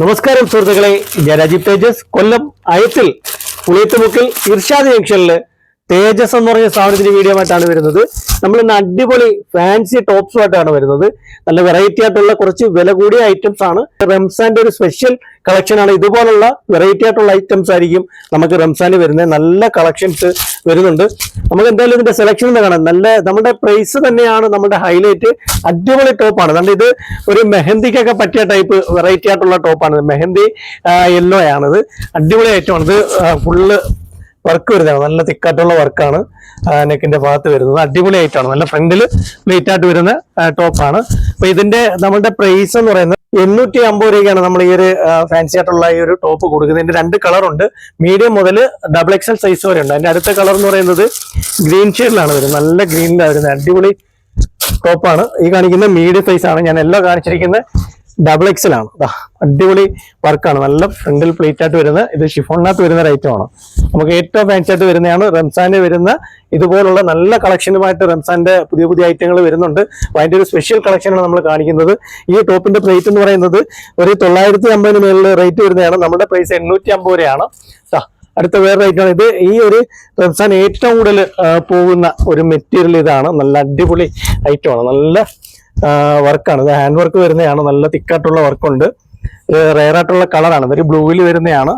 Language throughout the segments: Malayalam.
നമസ്കാരം സുഹൃത്തുക്കളെ. ഞാൻ രാജീവ് തേജസ്. കൊല്ലം അയത്തിൽ പുളിയത്തുമുക്കിൽ ഇർഷാദ് ജംഗ്ഷനിൽ തേജസ് എന്ന് പറഞ്ഞ സാധനത്തിന് വീഡിയോ ആയിട്ടാണ് വരുന്നത്. നമ്മൾ ഇന്ന് അടിപൊളി ഫാൻസി ടോപ്സുമായിട്ടാണ് വരുന്നത്. നല്ല വെറൈറ്റി ആയിട്ടുള്ള കുറച്ച് വില കൂടിയ ഐറ്റംസ് ആണ്. റംസാന്റെ ഒരു സ്പെഷ്യൽ കളക്ഷൻ ആണ്. ഇതുപോലുള്ള വെറൈറ്റി ആയിട്ടുള്ള ഐറ്റംസ് ആയിരിക്കും നമുക്ക് റംസാന് വരുന്നത്. നല്ല കളക്ഷൻസ് വരുന്നുണ്ട്. നമുക്ക് എന്തായാലും ഇതിന്റെ സെലക്ഷൻ കാണാം. നല്ല നമ്മുടെ പ്രൈസ് തന്നെയാണ് നമ്മുടെ ഹൈലൈറ്റ് അടിപൊളി ടോപ്പാണ് നമ്മുടെ ഇത് ഒരു മെഹന്തിക്കൊക്കെ പറ്റിയ ടൈപ്പ് വെറൈറ്റി ആയിട്ടുള്ള ടോപ്പാണ് മെഹന്തി യെല്ലോ ആണിത്. അടിപൊളി ഐറ്റമാണ് ഇത് ഫുള്ള് വർക്ക് വരുന്നതാണ്. നല്ല തിക്കായിട്ടുള്ള വർക്കാണ് നെക്കിന്റെ ഭാഗത്ത് വരുന്നത്. അടിപൊളിയായിട്ടാണ്. നല്ല ഫ്രണ്ടിൽ പ്ലേറ്റ് ആയിട്ട് വരുന്ന ടോപ്പാണ് അപ്പൊ ഇതിന്റെ നമ്മുടെ പ്രൈസ് എന്ന് പറയുന്നത് എണ്ണൂറ്റി അമ്പത് രൂപയ്ക്കാണ് നമ്മൾ ഈ ഒരു ഫാൻസി ആയിട്ടുള്ള ഈ ഒരു ടോപ്പ് കൊടുക്കുന്നത്. ഇതിന്റെ രണ്ട് കളർ ഉണ്ട്. മീഡിയം മുതൽ ഡബിൾ എക്സൽ സൈസ് വരെ ഉണ്ട്. അതിന്റെ അടുത്ത കളർ എന്ന് പറയുന്നത് ഗ്രീൻ ഷെയ്ഡിലാണ് വരുന്നത്. നല്ല ഗ്രീനിലാണ് വരുന്നത്. അടിപൊളി ടോപ്പാണ് ഈ കാണിക്കുന്ന മീഡിയം സൈസ് ആണ്. ഞാൻ എല്ലാം കാണിച്ചിരിക്കുന്നത്. ഡബിൾ എക്സൽ ആണ്. അടിപൊളി വർക്കാണ് നല്ല ഫ്രണ്ടിൽ പ്ലേറ്റ് ആയിട്ട് വരുന്ന ഇത് ഷിഫോണിനകത്ത് വരുന്ന ഒരു ആണ്. നമുക്ക് ഏറ്റവും ഫാൻസ് ആയിട്ട് വരുന്നതാണ് റംസാന് വരുന്ന ഇതുപോലുള്ള നല്ല കളക്ഷനുമായിട്ട് റംസാന്റെ പുതിയ പുതിയ ഐറ്റങ്ങൾ വരുന്നുണ്ട്. അതിന്റെ ഒരു സ്പെഷ്യൽ കളക്ഷനാണ് നമ്മൾ കാണിക്കുന്നത്. ഈ ടോപ്പിന്റെ പ്ലേറ്റ് എന്ന് പറയുന്നത് ഒരു തൊള്ളായിരത്തി അമ്പതിന് മേളിൽ റേറ്റ് വരുന്നതാണ്. നമ്മുടെ പ്രൈസ് എണ്ണൂറ്റി അമ്പത് രൂപയാണ് അടുത്ത വേറെ ഐറ്റം ആണ്. ഇത് ഈ ഒരു റംസാൻ ഏറ്റവും കൂടുതൽ പോകുന്ന ഒരു മെറ്റീരിയൽ ഇതാണ്. നല്ല അടിപൊളി ഐറ്റമാണ് നല്ല വർക്കാണ്. ഇത് ഹാൻഡ് വർക്ക് വരുന്നതാണ്. നല്ല തിക്കായിട്ടുള്ള വർക്കുണ്ട്. റെയർ ആയിട്ടുള്ള കളറാണ് ഒരു ബ്ലൂവിൽ വരുന്നതാണ്.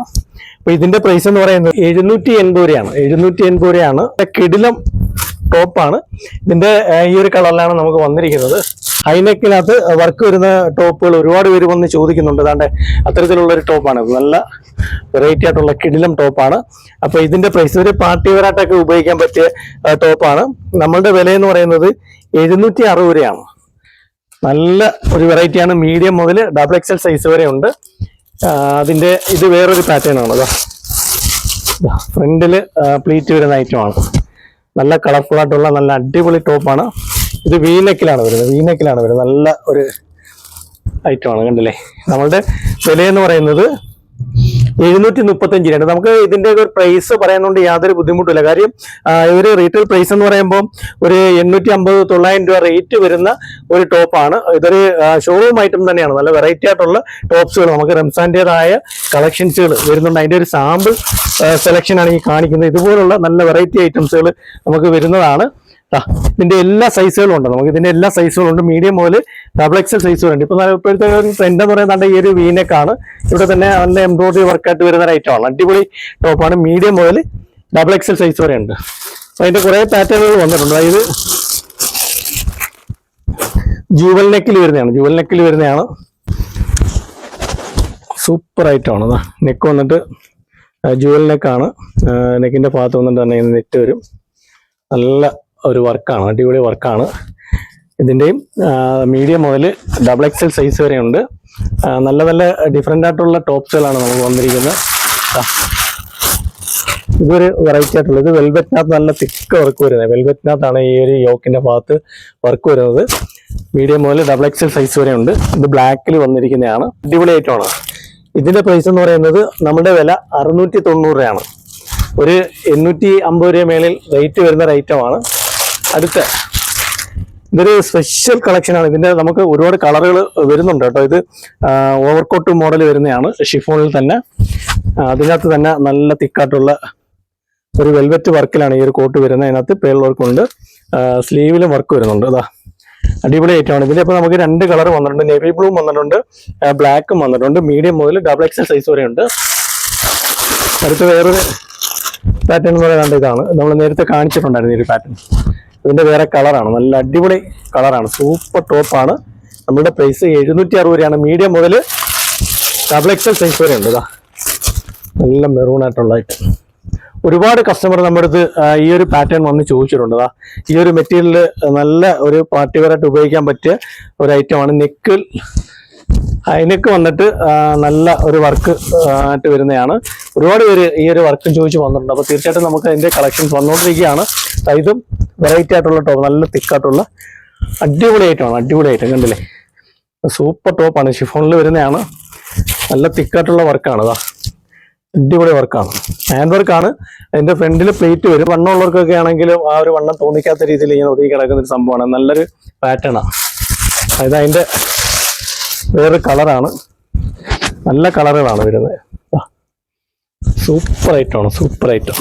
അപ്പൊ ഇതിന്റെ പ്രൈസ് എന്ന് പറയുന്നത് എഴുന്നൂറ്റി എൺപത് രൂപയാണ്. എഴുന്നൂറ്റി എൺപത് രൂപയാണ് കിടിലം ടോപ്പാണ് ഇതിന്റെ ഈ ഒരു കളറിലാണ് നമുക്ക് വന്നിരിക്കുന്നത്. ഹൈനെക്കിനകത്ത് വർക്ക് വരുന്ന ടോപ്പുകൾ ഒരുപാട് പേര് വന്ന് ചോദിക്കുന്നുണ്ട്. അതാണ്ട് അത്തരത്തിലുള്ള ഒരു ടോപ്പാണ് നല്ല വെറൈറ്റി ആയിട്ടുള്ള കിടിലം ടോപ്പാണ് അപ്പൊ ഇതിന്റെ പ്രൈസ് ഒരു പാർട്ടി വെയറായിട്ടൊക്കെ ഉപയോഗിക്കാൻ പറ്റിയ ടോപ്പാണ് നമ്മളുടെ വില എന്ന് പറയുന്നത് എഴുന്നൂറ്റി അറുപത് രൂപയാണ്. നല്ല ഒരു വെറൈറ്റിയാണ് മീഡിയം മുതൽ ഡബിൾ എക്സൽ സൈസ് വരെ ഉണ്ട്. അതിന്റെ ഇത് വേറൊരു പാറ്റേൺ ആണ്. ഇതാ ഫ്രണ്ടിൽ പ്ലീറ്റ് വരുന്ന ഐറ്റമാണ് നല്ല കളർഫുൾ ആയിട്ടുള്ള നല്ല അടിപൊളി ടോപ്പാണ് ഇത് വീനെക്കിലാണ് വരുന്നത്. വീനെക്കിലാണ് വരുന്നത്. നല്ല ഒരു ഐറ്റമാണ് കണ്ടില്ലേ? നമ്മളുടെ വിലയെന്ന് പറയുന്നത് എഴുന്നൂറ്റി മുപ്പത്തഞ്ച് രൂപ നമുക്ക് ഇതിന്റെ ഒരു പ്രൈസ് പറയാനുകൊണ്ട് യാതൊരു ബുദ്ധിമുട്ടില്ല കാര്യം ഒരു റീറ്റെയിൽ പ്രൈസ് എന്ന് പറയുമ്പോൾ ഒരു എണ്ണൂറ്റി അമ്പത് തൊള്ളായിരം രൂപ റേറ്റ് വരുന്ന ഒരു ടോപ്പാണ് ഇതൊരു ഷോറൂം ഐറ്റം തന്നെയാണ്. നല്ല വെറൈറ്റി ആയിട്ടുള്ള ടോപ്സുകൾ നമുക്ക് റംസാന്റേതായ കളക്ഷൻസുകൾ വരുന്നുണ്ട്. അതിന്റെ ഒരു സാമ്പിൾ സെലക്ഷൻ ആണ് ഈ കാണിക്കുന്നത്. ഇതുപോലുള്ള നല്ല വെറൈറ്റി ഐറ്റംസുകൾ നമുക്ക് വരുന്നതാണ്. ഇതിന്റെ എല്ലാ സൈസുകളും ഉണ്ട്. നമുക്ക് ഇതിന്റെ എല്ലാ സൈസുകളും ഉണ്ട്. മീഡിയം മുതൽ ഡബിൾ എക്സൽ സൈസ് ഉണ്ട്. ഇപ്പൊ ഇപ്പോഴത്തെ ഒരു ട്രെൻഡ് എന്ന് പറയുന്നത് ഈ ഒരു വീനെക്കാണ് ഇവിടെ തന്നെ നല്ല എംബ്രോയിഡറി വർക്കായിട്ട് വരുന്ന ഒരു ഐറ്റമാണ് അടിപൊളി ടോപ്പാണ് മീഡിയം മുതൽ ഡബിൾ എക്സൽ സൈസ് വരെ ഉണ്ട്. അതിന്റെ കുറെ പാറ്റേണുകൾ വന്നിട്ടുണ്ട്. അതായത് ജൂവൽ നെക്കിൽ വരുന്നതാണ്. ജൂവൽ നെക്കിൽ വരുന്നതാണ്. സൂപ്പർ ഐറ്റമാണ് നെക്ക് വന്നിട്ട് ജുവൽ നെക്കാണ് നെക്കിന്റെ ഭാഗത്ത് വന്നിട്ട് തന്നെ നെറ്റ് വരും. നല്ല ഒരു വർക്കാണ് അടിപൊളി വർക്കാണ്. ഇതിന്റെയും മീഡിയം മുതൽ ഡബിൾ എക്സൽ സൈസ് വരെ ഉണ്ട് നല്ല നല്ല ഡിഫറെന്റ് ആയിട്ടുള്ള ടോപ്സുകളാണ് നമുക്ക് വന്നിരിക്കുന്നത്. ഇതൊരു വെറൈറ്റി ആയിട്ടുള്ള ഇത് വെൽവെറ്റിനകത്ത് നല്ല തിക്ക് വർക്ക് വരുന്നത്. വെൽബറ്റിനകത്താണ് ഈ ഒരു യോക്കിന്റെ ഭാഗത്ത് വർക്ക് വരുന്നത്. മീഡിയം മുതൽ ഡബിൾ എക്സൽ സൈസ് വരെ ഉണ്ട് ഇത് ബ്ലാക്കിൽ വന്നിരിക്കുന്നതാണ്. അടിപൊളി ഐറ്റമാണ് ഇതിന്റെ പ്രൈസ് എന്ന് പറയുന്നത് നമ്മുടെ വില അറുന്നൂറ്റി തൊണ്ണൂറ് രൂപയാണ്. ഒരു എണ്ണൂറ്റി അമ്പത് രൂപ മേളിൽ റേറ്റ് വരുന്ന ഒരു ഐറ്റമാണ് അടുത്ത ഇതൊരു സ്പെഷ്യൽ കളക്ഷനാണ് ഇതിന്റെ നമുക്ക് ഒരുപാട് കളറുകൾ വരുന്നുണ്ട് കേട്ടോ. ഇത് ഓവർകോട്ട് മോഡൽ വരുന്നതാണ്. ഷിഫോണിൽ തന്നെ. അതിനകത്ത് തന്നെ നല്ല തിക്കായിട്ടുള്ള ഒരു വെൽവെറ്റ് വർക്കിലാണ് ഈ ഒരു കോട്ട് വരുന്നത്. അതിനകത്ത് പേൾ വർക്കുണ്ട് സ്ലീവിലും വർക്ക് വരുന്നുണ്ട്. അതാ അടിപൊളി ഐറ്റമാണ് ഇതിൽ ഇപ്പോൾ നമുക്ക് രണ്ട് കളർ വന്നിട്ടുണ്ട്. നേവി ബ്ലൂം വന്നിട്ടുണ്ട്. ബ്ലാക്കും വന്നിട്ടുണ്ട്. മീഡിയം മുതൽ ഡബിൾ എക്സൽ സൈസ് വരെ ഉണ്ട് അടുത്ത വേറൊരു പാറ്റേൺ എന്ന് പറയുന്നത് ഇതാണ്. നമ്മൾ നേരത്തെ കാണിച്ചിട്ടുണ്ടായിരുന്നു ഈ ഒരു പാറ്റേൺ ഇതിന്റെ വേറെ കളറാണ്. നല്ല അടിപൊളി കളറാണ്. സൂപ്പർ ടോപ്പാണ് നമ്മുടെ പ്രൈസ് എഴുന്നൂറ്റി അറുപത് രൂപയാണ്. മീഡിയം മുതൽ ഡബിൾ എക്സൽ സൈസ് വരെ ഉണ്ട്. ഇതാ. നല്ല മെറൂൺ ആയിട്ടുള്ള ഐറ്റം ഒരുപാട് കസ്റ്റമർ നമ്മുടെ അടുത്ത് ഈ ഒരു പാറ്റേൺ വന്ന് ചോദിച്ചിട്ടുണ്ട്. ദാ ഈ ഒരു മെറ്റീരിയൽ നല്ല ഒരു പാർട്ടി വെയർ ഉപയോഗിക്കാൻ പറ്റിയ ഒരു ഐറ്റമാണ് നെക്കിൽ അതിനൊക്കെ വന്നിട്ട് നല്ല ഒരു വർക്ക് ആയിട്ട് വരുന്നതാണ്. ഒരുപാട് പേര് ഈ ഒരു വർക്കും ചോദിച്ച് വന്നിട്ടുണ്ട്. അപ്പോൾ തീർച്ചയായിട്ടും നമുക്ക് അതിന്റെ കളക്ഷൻസ് വന്നുകൊണ്ടിരിക്കുകയാണ് ഇതും വെറൈറ്റി ആയിട്ടുള്ള ടോപ്പ് നല്ല തിക്കായിട്ടുള്ള അടിപൊളി ഐറ്റമാണ് അടിപൊളി ഐറ്റം കണ്ടില്ലേ സൂപ്പർ ടോപ്പാണ് ഷിഫോണിൽ വരുന്നതാണ്. നല്ല തിക്കായിട്ടുള്ള വർക്കാണ് അതാ അടിപൊളി വർക്കാണ് ഹാൻഡ് വർക്കാണ് അതിന്റെ ഫ്രണ്ടിൽ പ്ലേറ്റ് വരും. വണ്ണമുള്ളവർക്കൊക്കെ ആണെങ്കിലും ആ ഒരു വണ്ണം തോന്നിക്കാത്ത രീതിയിൽ ഇങ്ങനെ ഒതുങ്ങി കിടക്കുന്ന ഒരു സംഭവമാണ്. നല്ലൊരു പാറ്റേണാണ് അതായത് അതിന്റെ വേറൊരു കളറാണ് നല്ല കളറുകളാണ് വരുന്നത്. സൂപ്പർ ഐറ്റമാണ് സൂപ്പർ ഐറ്റം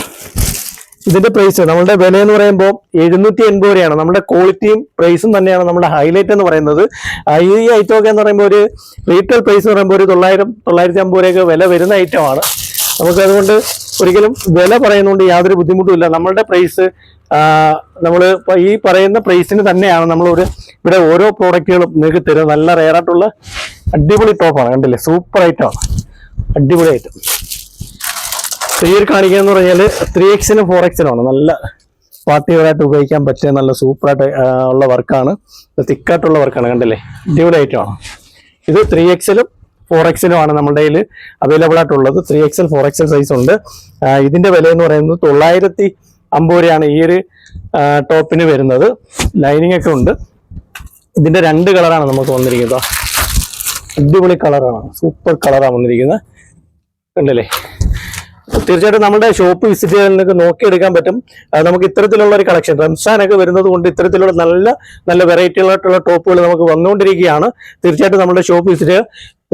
ഇതിന്റെ പ്രൈസ് നമ്മുടെ വില എന്ന് പറയുമ്പോൾ എഴുന്നൂറ്റി എൺപത് രൂപയാണ് നമ്മുടെ ക്വാളിറ്റിയും പ്രൈസും തന്നെയാണ് നമ്മുടെ ഹൈലൈറ്റ് എന്ന് പറയുന്നത്. ഈ ഐറ്റം ഒക്കെ എന്ന് പറയുമ്പോൾ ഒരു റീറ്റെയിൽ പ്രൈസ് എന്ന് പറയുമ്പോൾ ഒരു തൊള്ളായിരം തൊള്ളായിരത്തി അമ്പത് രൂപയൊക്കെ വില വരുന്ന ഐറ്റമാണ് നമുക്ക് അതുകൊണ്ട് ഒരിക്കലും വില പറയുന്നതുകൊണ്ട് യാതൊരു ബുദ്ധിമുട്ടുമില്ല നമ്മളുടെ പ്രൈസ് നമ്മൾ ഈ പറയുന്ന പ്രൈസിന് തന്നെയാണ് നമ്മൾ ഒരു ഇവിടെ ഓരോ പ്രോഡക്റ്റുകളും നിങ്ങൾക്ക് തരുന്നത്. നല്ല റെയറായിട്ടുള്ള അടിപൊളി ടോപ്പാണ് കണ്ടില്ലേ? സൂപ്പർ ഐറ്റമാണ് അടിപൊളി ഐറ്റം ഈ കാണിക്കുക എന്ന് പറഞ്ഞാൽ ത്രീ എക്സിനും ഫോർ എക്സിനും ആണ് നല്ല പാർട്ടികളായിട്ട് ഉപയോഗിക്കാൻ പറ്റിയ നല്ല സൂപ്പറായിട്ട് ഉള്ള വർക്കാണ്. തിക്കായിട്ടുള്ള വർക്കാണ് കണ്ടില്ലേ? ഐറ്റമാണ് ഇത് ത്രീ എക്സിലും ഫോർ എക്സിലും ആണ് നമ്മുടെ കയ്യിൽ അവൈലബിൾ ആയിട്ടുള്ളത്. Three XL four XL size ഉണ്ട്. ഇതിന്റെ വില എന്ന് പറയുന്നത് തൊള്ളായിരത്തി അമ്പത് രൂപയാണ് ഈ ഒരു ടോപ്പിന് വരുന്നത്. ലൈനിങ് ഒക്കെ ഉണ്ട്. ഇതിന്റെ രണ്ട് കളറാണ് നമുക്ക് വന്നിരിക്കുന്നത്. അടിപൊളി കളറാണ്. സൂപ്പർ കളറാണ് വന്നിരിക്കുന്നത്. കണ്ടില്ലേ? തീർച്ചയായിട്ടും നമ്മുടെ ഷോപ്പ് വിസിറ്റ് ചെയ്താൽ നിങ്ങൾക്ക് നോക്കിയെടുക്കാൻ പറ്റും. നമുക്ക് ഇത്തരത്തിലുള്ള ഒരു കളക്ഷൻ റംസാൻ ഒക്കെ വരുന്നത് കൊണ്ട് ഇത്തരത്തിലുള്ള നല്ല നല്ല വെറൈറ്റികളായിട്ടുള്ള ടോപ്പുകൾ നമുക്ക് വന്നുകൊണ്ടിരിക്കുകയാണ്. തീർച്ചയായിട്ടും നമ്മുടെ ഷോപ്പ് വിസിറ്റ്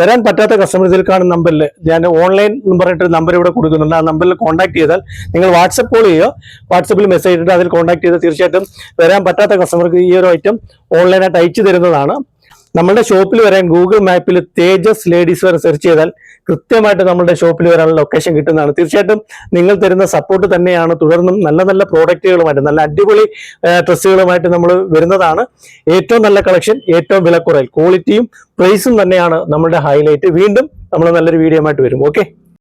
വരാൻ പറ്റാത്ത കസ്റ്റമർ ഇതിൽ നമ്പറിൽ ഞാൻ ഓൺലൈൻ എന്ന് പറഞ്ഞിട്ട് നമ്പർ ഇവിടെ കൊടുക്കുന്നുണ്ട്. ആ നമ്പറിൽ കോൺടാക്ട് ചെയ്താൽ നിങ്ങൾ വാട്സപ്പ് കോൾ ചെയ്യുക. വാട്സപ്പിൽ മെസ്സേജ് ഇട്ടിട്ട് അതിൽ കോൺടാക്ട് ചെയ്താൽ തീർച്ചയായിട്ടും വരാൻ പറ്റാത്ത കസ്റ്റമർക്ക് ഈ ഒരു ഐറ്റം ഓൺലൈനായിട്ട് അയച്ചു തരുന്നതാണ്. നമ്മുടെ ഷോപ്പിൽ വരാൻ ഗൂഗിൾ മാപ്പിൽ തേജസ് ലേഡീസ് വെയർ സെർച്ച് ചെയ്താൽ കൃത്യമായിട്ട് നമ്മുടെ ഷോപ്പിൽ വരാനുള്ള ലൊക്കേഷൻ കിട്ടുന്നതാണ്. തീർച്ചയായിട്ടും നിങ്ങൾ തരുന്ന സപ്പോർട്ട് തന്നെയാണ് തുടർന്നും നല്ല നല്ല പ്രോഡക്റ്റുകളുമായിട്ട് നല്ല അടിപൊളി ഡ്രസ്സുകളുമായിട്ട് നമ്മൾ വരുന്നതാണ്. ഏറ്റവും നല്ല കളക്ഷൻ ഏറ്റവും വിലക്കുറയിൽ. ക്വാളിറ്റിയും പ്രൈസും തന്നെയാണ് നമ്മുടെ ഹൈലൈറ്റ് വീണ്ടും നമ്മൾ നല്ലൊരു വീഡിയോ ആയിട്ട് വരും. ഓക്കെ